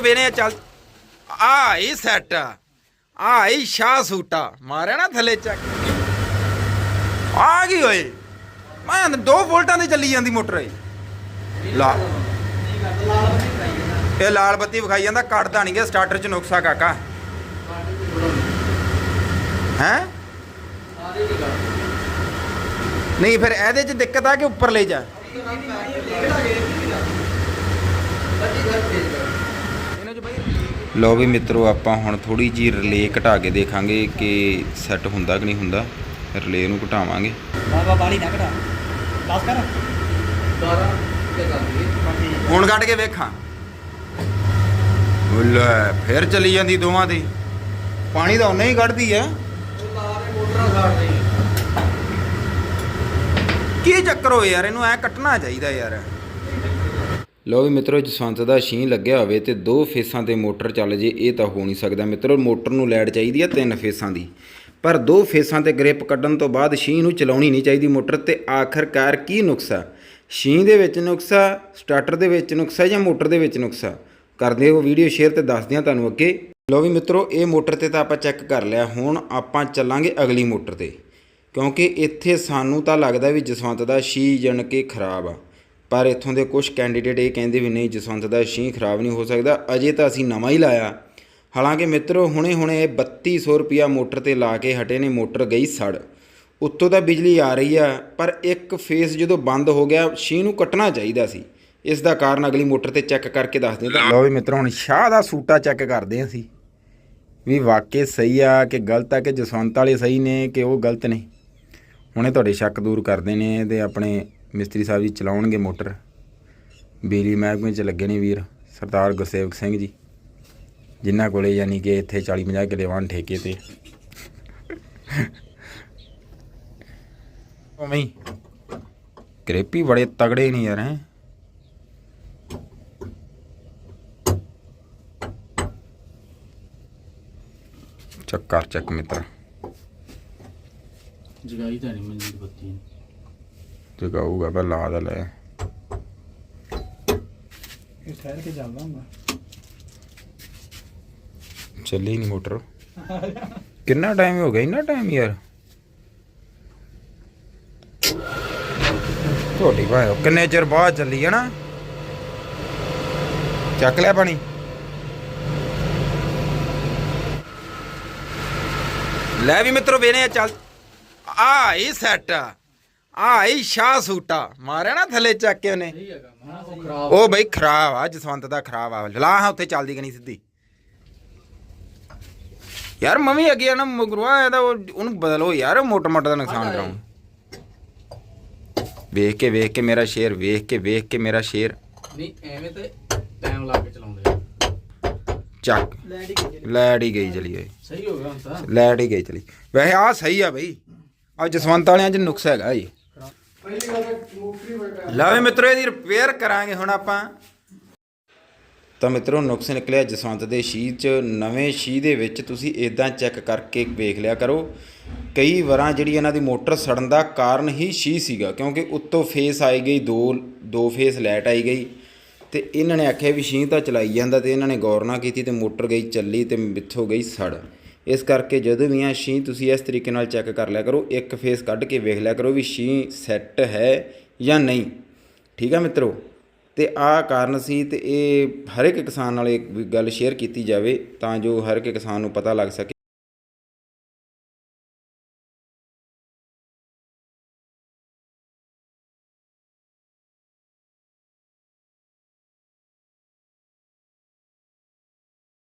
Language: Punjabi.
ਮਿੱਤਰੋ ਵੇਨੇ ਆ, ਚੱਲ। ਆ ਇਹ ਸੈੱਟ। ਆ ਇਹ ਸ਼ਾਹ ਸੂਟਾ। ਮਾਰਿਆ ਨਾ ਥੱਲੇ ਚੱਕ ਆ ਗਈ ਓਏ। ਮੈਂ 2 ਵੋਲਟਾਂ ਦੀ ਚੱਲੀ ਜਾਂਦੀ ਮੋਟਰ ਏ ਲਾ। ਇਹ ਲਾਲ ਬੱਤੀ ਵਿਖਾਈ ਜਾਂਦਾ, ਕੱਟਦਾ ਨਹੀਂ ਗਿਆ ਸਟਾਰਟਰ ਚ ਨੁਕਸਾ ਕਾਕਾ। ਹੈ? ਨਹੀਂ, ਫਿਰ ਇਹਦੇ ਚ ਦਿੱਕਤ ਆ ਕਿ ਉੱਪਰ ਲੈ ਜਾ? ਲੋ ਵੀ ਮਿੱਤਰੋ ਆਪਾਂ ਹੁਣ ਥੋੜੀ ਜੀ ਰਿਲੇ ਘਟਾ ਕੇ ਦੇਖਾਂਗੇ ਕਿ ਸੈੱਟ ਹੁੰਦਾ ਕਿ ਨਹੀਂ ਹੁੰਦਾ। ਰਿਲੇ ਨੂੰ ਘਟਾਵਾਂਗੇ। ਬਾਬਾ ਬਾਲੀ ਨਾ ਘਟਾ। ਬਸ ਕਰ। ਹੁਣ ਕੱਢ ਕੇ ਵੇਖਾਂ। ਲੈ ਫਿਰ ਚਲੀ ਜਾਂਦੀ ਦੋਵਾਂ ਦੀ। ਪਾਣੀ ਤਾਂ ਉਹਨੇ ਹੀ ਕੱਢਦੀ ਆ। ਕੀ ਚੱਕਰ ਹੋਏ ਯਾਰ ਇਹਨੂੰ ਐ ਕੱਟਣਾ ਚਾਹੀਦਾ ਯਾਰ। ਲੋ ਵੀ ਮਿੱਤਰੋ ਜਸਵੰਤ ਦਾ ਸ਼ੀਂ ਲੱਗਿਆ ਹੋਵੇ ਤੇ ਦੋ ਫੇਸਾਂ ਤੇ ਮੋਟਰ ਚੱਲ ਜੇ, ਇਹ ਤਾਂ ਹੋ ਨਹੀਂ ਸਕਦਾ। ਮਿੱਤਰੋ, ਮੋਟਰ ਨੂੰ ਲੈਡ ਚਾਹੀਦੀ ਆ ਤਿੰਨ ਫੇਸਾਂ ਦੀ। ਪਰ ਦੋ ਫੇਸਾਂ ਤੇ ਗ੍ਰਿਪ ਕੱਢਣ ਤੋਂ ਬਾਅਦ ਸ਼ੀਂ ਨੂੰ ਚਲਾਉਣੀ ਨਹੀਂ ਚਾਹੀਦੀ ਮੋਟਰ ਤੇ ਆਖਰਕਾਰ ਕੀ ਨੁਕਸਾ ਸ਼ੀਂ ਦੇ ਵਿੱਚ ਨੁਕਸਾ ਸਟਾਰਟਰ ਦੇ ਵਿੱਚ ਨੁਕਸਾ ਜਾਂ ਮੋਟਰ ਦੇ ਵਿੱਚ ਨੁਕਸਾ ਕਰਦੇ ਹੋ ਵੀਡੀਓ ਸ਼ੇਅਰ ਤੇ ਦੱਸਦੇ ਹਾਂ ਤੁਹਾਨੂੰ ਅੱਗੇ। ਲੋ ਵੀ ਮਿੱਤਰੋ, ਇਹ ਮੋਟਰ ਤੇ ਤਾਂ ਆਪਾਂ ਚੈੱਕ ਕਰ ਲਿਆ। ਹੁਣ ਆਪਾਂ ਚੱਲਾਂਗੇ ਅਗਲੀ ਮੋਟਰ ਤੇ। ਕਿਉਂਕਿ ਇੱਥੇ ਸਾਨੂੰ ਤਾਂ ਲੱਗਦਾ ਵੀ ਜਸਵੰਤ ਦਾ ਸ਼ੀ ਜਣ ਕੇ ਖਰਾਬ ਆ। ਪਰ ਇੱਥੋਂ ਦੇ ਕੁਝ ਕੈਂਡੀਡੇਟ ਇਹ ਕਹਿੰਦੇ ਵੀ ਨਹੀਂ, ਜਸਵੰਤ ਦਾ ਛੀਂ ਖਰਾਬ ਨਹੀਂ ਹੋ ਸਕਦਾ, ਅਜੇ ਤਾਂ ਅਸੀਂ ਨਵਾਂ ਹੀ ਲਾਇਆ। ਹਾਲਾਂਕਿ ਮਿੱਤਰੋ, ਹੁਣੇ ਹੁਣੇ 3200 ਰੁਪਿਆ ਮੋਟਰ ਤੇ ਲਾ ਕੇ ਹਟੇ ਨੇ, ਮੋਟਰ ਗਈ ਸੜ। ਉੱਤੋਂ ਤਾਂ ਬਿਜਲੀ ਆ ਰਹੀ ਆ, ਪਰ ਇੱਕ ਫੇਸ ਜਦੋਂ ਬੰਦ ਹੋ ਗਿਆ ਛੀਂ ਨੂੰ ਕੱਟਣਾ ਚਾਹੀਦਾ ਸੀ। ਇਸ ਦਾ ਕਾਰਨ ਅਗਲੀ ਮੋਟਰ ਤੇ ਚੈੱਕ ਕਰਕੇ ਦੱਸਦੇ ਹਾਂ ਲਓ ਵੀ ਮਿੱਤਰੋ, ਹੁਣ ਸ਼ਾਹ ਦਾ ਸੂਟਾ ਚੈੱਕ ਕਰਦੇ ਹਾਂ ਅਸੀਂ। ਵੀ ਵਾਕਈ ਸਹੀ ਆ ਕਿ ਗਲਤ ਆ ਕਿ ਜਸਵੰਤ ਵਾਲੇ ਸਹੀ ਨੇ ਕਿ ਉਹ ਗਲਤ ਨੇ? ਹੁਣੇ ਤੁਹਾਡੇ ਸ਼ੱਕ ਦੂਰ ਕਰਦੇ ਨੇ ਤੇ ਆਪਣੇ ਮਿਸਤਰੀ ਸਾਹਿਬ ਜੀ ਚਲਾਉਣਗੇ ਮੋਟਰ। ਬਿਜਲੀ ਮਹਿਕਮੇ 'ਚ ਲੱਗੇ ਨੇ ਵੀਰ, ਸਰਦਾਰ ਗੁਰਸੇਵਕ ਸਿੰਘ ਜੀ। ਜਿਨ੍ਹਾਂ ਕੋਲੇ ਯਾਨੀ ਕਿ ਇੱਥੇ 40 50 ਕਿੱਲੇ ਵਾਹਨ ਠੇਕੇ ਤੇ। ਉਵੇਂ ਹੀ। ਬੜੇ ਤਗੜੇ ਨੇ ਯਾਰ, ਹੈ। ਚੱਕਰ ਚੱਕ ਮਿੱਤਰ। ਜਗਾਈ ਤਾਂ ਨਹੀਂ ਮਿਲਦੀ ਬੱਤੀ। ਜਗਾਊਗਾ ਪਹਿਲਾਂ ਲਾ ਦਾ ਲੈ ਇਹ ਠਹਿਰ ਕੇ ਚੱਲਦਾ ਹੁੰਦਾ। ਚੱਲੀ ਨਹੀਂ ਮੋਟਰ। ਕਿੰਨਾ ਟਾਈਮ ਹੋ ਗਿਆ? ਇੰਨਾ ਟਾਈਮ ਯਾਰ। ਤੁਹਾਡੀ ਭਾਈ ਕਿੰਨੇ ਚਿਰ ਬਾਅਦ ਚੱਲੀ ਹੈ ਨਾ। ਚੱਕ ਲਿਆ ਪਾਣੀ। ਲੈ ਵੀ ਮਿੱਤਰੋ ਵੇਨੇ ਚੱਲ। ਆ ਇਹ ਸੈੱਟ ਆ। ਇਹ ਸ਼ਾਹ ਸੂਟਾ। ਮਾਰਿਆ ਨਾ ਥੱਲੇ ਚੱਕ ਕੇ ਉਹਨੇ। ਸਹੀ ਹੈਗਾ ਮਾ ਉਹ ਖਰਾਬ ਉਹ ਬਈ ਖਰਾਬ ਆ ਜਸਵੰਤ ਦਾ ਖਰਾਬ ਆ। ਲਾ ਹਾਂ ਉੱਥੇ ਚੱਲਦੀ ਕਿ ਨਹੀਂ ਸਿੱਧੀ। ਯਾਰ ਮੰਮੀ ਅੱਗੇ ਆ ਨਾ ਮਗਰਵਾ ਇਹਦਾ ਉਹ ਉਹਨੂੰ ਬਦਲੋ ਯਾਰ ਮੋਟਾ ਮੋਟਾ ਦਾ ਨੁਕਸਾਨ ਕਰਾਉਂ ਵੇਖ ਕੇ ਵੇਖ ਕੇ ਮੇਰਾ ਸ਼ੇਰ ਵੇਖ ਕੇ ਵੇਖ ਕੇ ਮੇਰਾ ਸ਼ੇਰ। ਨਹੀਂ ਐਵੇਂ ਤੇ ਟਾਈਮ ਲਾ ਕੇ ਚਲਾਉਂਦੇ ਆ। ਚੱਕ। ਲੈਟ ਹੀ ਗਈ ਚਲੀ। ਗਈ ਸਹੀ ਹੋ ਗਿਆ ਹੁਣ ਤਾਂ। ਲੈਟ ਹੀ ਗਈ ਚਲੀ। ਵੈਸੇ ਆ ਸਹੀ ਆ ਬਈ। ਆ ਜਸਵੰਤ ਵਾਲਿਆਂ 'ਚ ਨੁਕਸ ਹੈਗਾ ਜੀ। ਲਵੇ ਮਿੱਤਰੋ, ਇਹਦੀ ਰਿਪੇਅਰ ਕਰਾਂਗੇ ਹੁਣ ਆਪਾਂ। ਤਾਂ ਮਿੱਤਰੋ, ਨੁਕਸ ਨਿਕਲਿਆ ਜਸਵੰਤ ਦੇ ਸ਼ੀ 'ਚ। ਨਵੇਂ ਸ਼ੀ ਦੇ ਵਿੱਚ ਤੁਸੀਂ ਇਦਾਂ ਚੈੱਕ ਕਰਕੇ ਵੇਖ ਲਿਆ ਕਰੋ। ਕਈ ਵਾਰਾਂ ਜਿਹੜੀ ਇਹਨਾਂ ਦੀ ਮੋਟਰ ਸੜਨ ਦਾ ਕਾਰਨ ਹੀ ਸ਼ੀ ਸੀਗਾ, ਕਿਉਂਕਿ ਉੱਤੋਂ ਫੇਸ ਆਈ ਗਈ, ਦੋ ਦੋ ਫੇਸ ਲੈਟ ਆਈ ਗਈ। ਤੇ ਇਹਨਾਂ ਨੇ ਆਖਿਆ ਵੀ ਸ਼ੀ ਤਾਂ ਚਲਾਈ ਜਾਂਦਾ ਤੇ ਇਹਨਾਂ ਨੇ ਗੌਰ ਨਾ ਕੀਤੀ ਤੇ ਮੋਟਰ ਗਈ ਚੱਲੀ ਤੇ ਵਿੱਥੋਂ ਗਈ ਸੜ। ਇਸ ਕਰਕੇ ਜਦੋਂ ਵੀ ਆ ਸ਼ੀ ਤੁਸੀਂ ਇਸ ਤਰੀਕੇ ਨਾਲ ਚੈੱਕ ਕਰ ਲਿਆ ਕਰੋ, ਇੱਕ ਫੇਸ ਕੱਢ ਕੇ ਵੇਖ ਲਿਆ ਕਰੋ ਵੀ ਸ਼ੀ ਸੈੱਟ ਹੈ ਜਾਂ ਨਹੀਂ। ਠੀਕ ਆ ਮਿੱਤਰੋ? ਤੇ ਆਹ ਕਾਰਨ ਸੀ ਤੇ ਇਹ ਹਰ ਇੱਕ ਕਿਸਾਨ ਨਾਲ ਇਹ ਵੀ ਗੱਲ ਸ਼ੇਅਰ ਕੀਤੀ ਜਾਵੇ ਤਾਂ ਜੋ ਹਰ ਇੱਕ ਕਿਸਾਨ ਨੂੰ ਪਤਾ ਲੱਗ ਸਕੇ।